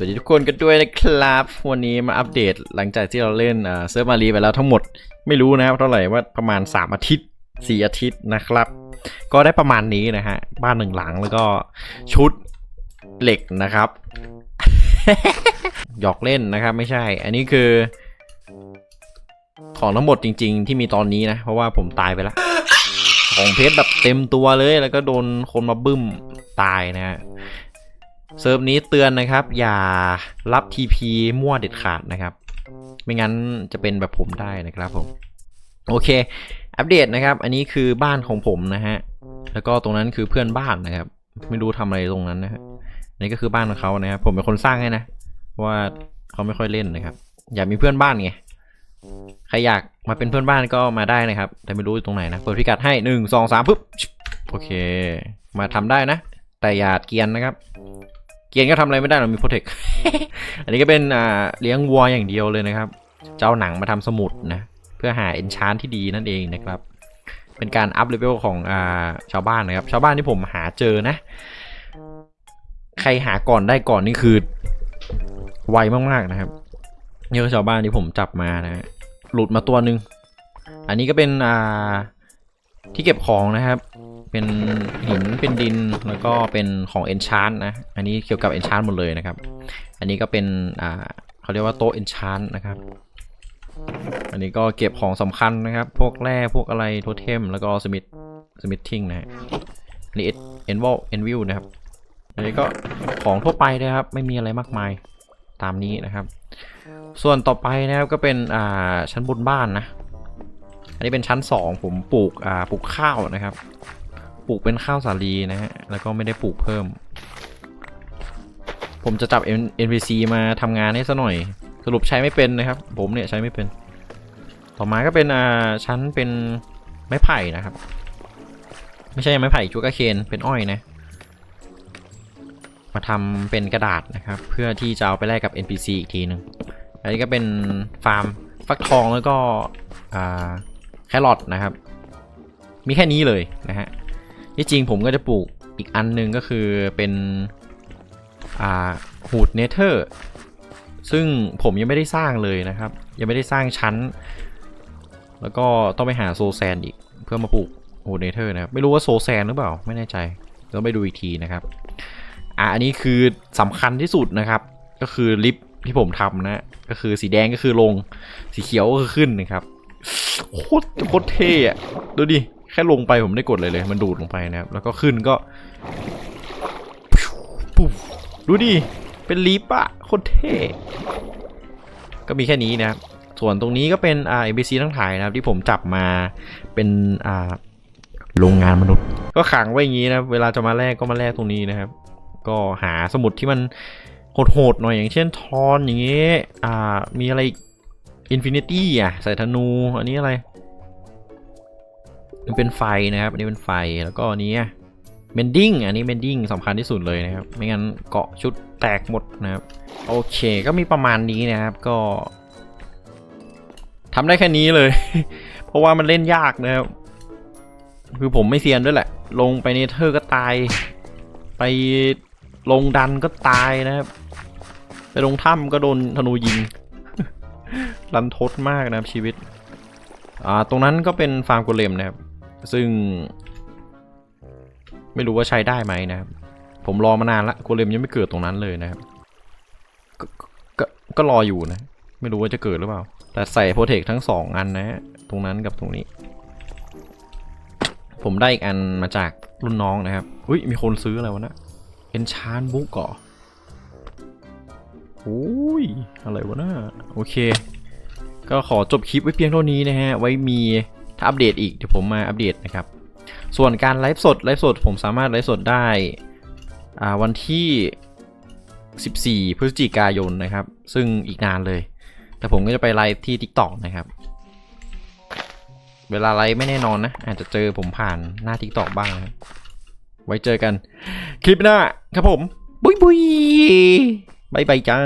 สวัสดีทุกคนกันด้วยนะครับ วันนี้มาอัปเดตหลังจากที่เราเล่นเอ่อเซิร์ฟมารีไปแล้วทั้งหมดไม่รู้นะครับเท่าไหร่ว่าประมาณ 3 อาทิตย์ 4 อาทิตย์นะครับ ก็ได้ประมาณนี้นะฮะ บ้านหนึ่งหลังแล้วก็ชุดเหล็กนะครับ หยอกเล่นนะครับไม่ใช่ อันนี้คือ ของทั้งหมดจริง ๆ ที่มีตอนนี้นะ เพราะว่าผมตายไปแล้ว ของเพชรแบบเต็มตัวเลยแล้วก็โดนคนมาบึ้มตายนะฮะ เซิร์ฟนี้เตือนนะครับ อย่ารับ TP มั่วเด็ดขาดนะครับ ไม่งั้นจะเป็นแบบผมได้นะครับผม โอเค อัปเดตนะครับ อันนี้คือบ้านของผมนะฮะ แล้วก็ตรงนั้นคือเพื่อนบ้านนะครับ ไม่รู้ทำอะไรตรงนั้นนะฮะนี่ก็คือบ้านของเขานะครับ ผมเป็นคนสร้างให้นะ ว่าเขาไม่ค่อยเล่นนะครับ อยากมีเพื่อนบ้านไง ใครอยากมาเป็นเพื่อนบ้านก็มาได้นะครับ แต่ไม่รู้อยู่ตรงไหนนะ เปิดพิกัดให้หนึ่งสองสามปุ๊บ โอเค มาทำได้นะ แต่อย่าเกียนนะครับ เกียนก็ทำอะไรไม่ได้เรามีโปรเทค อันนี้ก็เป็นอ่าเลี้ยงวัวอย่างเดียวเลยนะครับ เจ้าหนังมาทำสมุดนะ เพื่อหาเอนชานที่ดีนั่นเองนะครับ เป็นการอัพเลเวลของอ่าชาวบ้านนะครับ ชาวบ้านที่ผมหาเจอนะ ใครหาก่อนได้ก่อนนี่คือ ไวมากๆนะครับนี่ก็ชาวบ้านที่ผมจับมานะฮะหลุดมาตัวหนึ่งอันนี้ก็เป็นอ่าที่เก็บของนะครับ เป็นหินเป็นดินแล้วก็เป็นของ Enchant นะ อันนี้เกี่ยวกับ Enchant หมดเลยนะครับ อันนี้ก็เป็นอ่าเขาเรียกว่าโต๊ะ Enchant นะครับ อันนี้ก็เก็บของสำคัญนะครับ พวกแร่พวกอะไรโทเทมแล้วก็สมิธสมิธทิงนะฮะอันนี้เอ็นวอลเอ็นวิวนะครับ อันนี้ก็ของทั่วไปนะครับ ไม่มีอะไรมากมายตามนี้นะครับ ส่วนต่อไปนะครับก็เป็นอ่าชั้นบนบ้านนะอันนี้เป็นชั้นสองผมปลูกอ่าปลูกข้าวนะครับ ปลูกเป็นข้าวสาลีนะฮะ แล้วก็ไม่ได้ปลูกเพิ่ม ผมจะจับ NPC มาทำงานให้ซะหน่อย สรุปใช้ไม่เป็นนะครับ ผมเนี่ยใช้ไม่เป็น ต่อมาก็เป็นอ่าชั้นเป็นไม้ไผ่นะครับ ไม่ใช่ไม้ไผ่จูกาเคนเป็นอ้อยนะ มาทำเป็นกระดาษนะครับ เพื่อที่จะเอาไปแลกกับ NPC อีกทีหนึ่งอันนี้ก็เป็นฟาร์มฟักทองแล้วก็แครอทนะครับ มีแค่นี้เลยนะฮะ ที่จริงผมก็จะปลูกอีกอันหนึงก็คือเป็นอ่าหูดเนเธอร์ซึ่งผมยังไม่ได้สร้างเลยนะครับ ยังไม่ได้สร้างชั้น แล้วก็ต้องไปหาโซแซนอีกเพื่อมาปลูกหูดเนเธอร์นะครับไม่รู้ว่าโซแซนหรือเปล่าไม่แน่ใจต้องไปดูอีกทีนะครับอะอันนี้คือสำคัญที่สุดนะครับ ก็คือลิฟที่ผมทำนะก็คือสีแดงก็คือลงสีเขียวก็คือขึ้นนะครับโคตรโคตรเท่อะดูดิ ค่ลงไปผมได้กดเลยเลย มันดูดลงไปนะครับ แล้วก็ขึ้นก็ดูดิ เป็นลิฟต์อะโคตรเท่ ก็มีแค่นี้นะครับ ส่วนตรงนี้ก็เป็นอ่า ABC ทั้งถ่ายนะครับที่ผมจับมาเป็นอ่าโรงงานมนุษย์ ก็ขังไว้อย่างนี้นะ เวลาจะมาแลกก็มาแลกตรงนี้นะครับ ก็หาสมุดที่มันโหดๆหน่อยอย่างเช่นทอนอย่างเงี้ยอ่ามีอะไรอินฟินิตี้อะใส่ธนู อันนี้อะไร มันเป็นไฟนะครับ อันนี้เป็นไฟ แล้วก็อันนี้เบนดิ้ง อันนี้เบนดิ้งสำคัญที่สุดเลยนะครับ ไม่งั้นเกาะชุดแตกหมดนะครับ โอเค ก็มีประมาณนี้นะครับ ก็ทำได้แค่นี้เลย เพราะว่ามันเล่นยากนะครับ คือผมไม่เซียนด้วยแหละ ลงไปเนเธอร์ก็ตาย ไปลงดันก็ตายนะครับ ไปลงถ้ำก็โดนธนูยิง รันทดมากนะครับชีวิต อ่า ตรงนั้นก็เป็นฟาร์มโกเลมนะครับ ซึ่ง ไม่รู้ว่าใช้ได้ไหมนะครับ ผมรอมานานละโกเลมยังไม่เกิดตรงนั้นเลยนะครับกก็ก็รออยู่นะ ไม่รู้ว่าจะเกิดหรือเปล่า แต่ใส่โปรเทคทั้งสองอันนะ ตรงนั้นกับตรงนี้ ผมได้อีกอันมาจากรุ่นน้องนะครับอุ้ยมีคนซื้ออะไรวะนะเอนชานบุ๊กเหรอโอ้ยอะไรวะนะโอเค ก็ขอจบคลิปไว้เพียงเท่านี้นะฮะ ไว้มี ถ้าอัปเดตอีกเดี๋ยวผมมาอัปเดตนะครับ ส่วนการไลฟ์สดไลฟ์สดผมสามารถไลฟ์สดได้วันที่ 14 พฤศจิกายนนะครับ ซึ่งอีกนานเลย แต่ผมก็จะไปไลฟ์ที่ TikTok นะครับ เวลาไลฟ์ไม่แน่นอนนะ อาจจะเจอผมผ่านหน้า TikTok บ้างนะไว้เจอกัน คลิปหน้าครับผม บุยบุยบายบายจ้า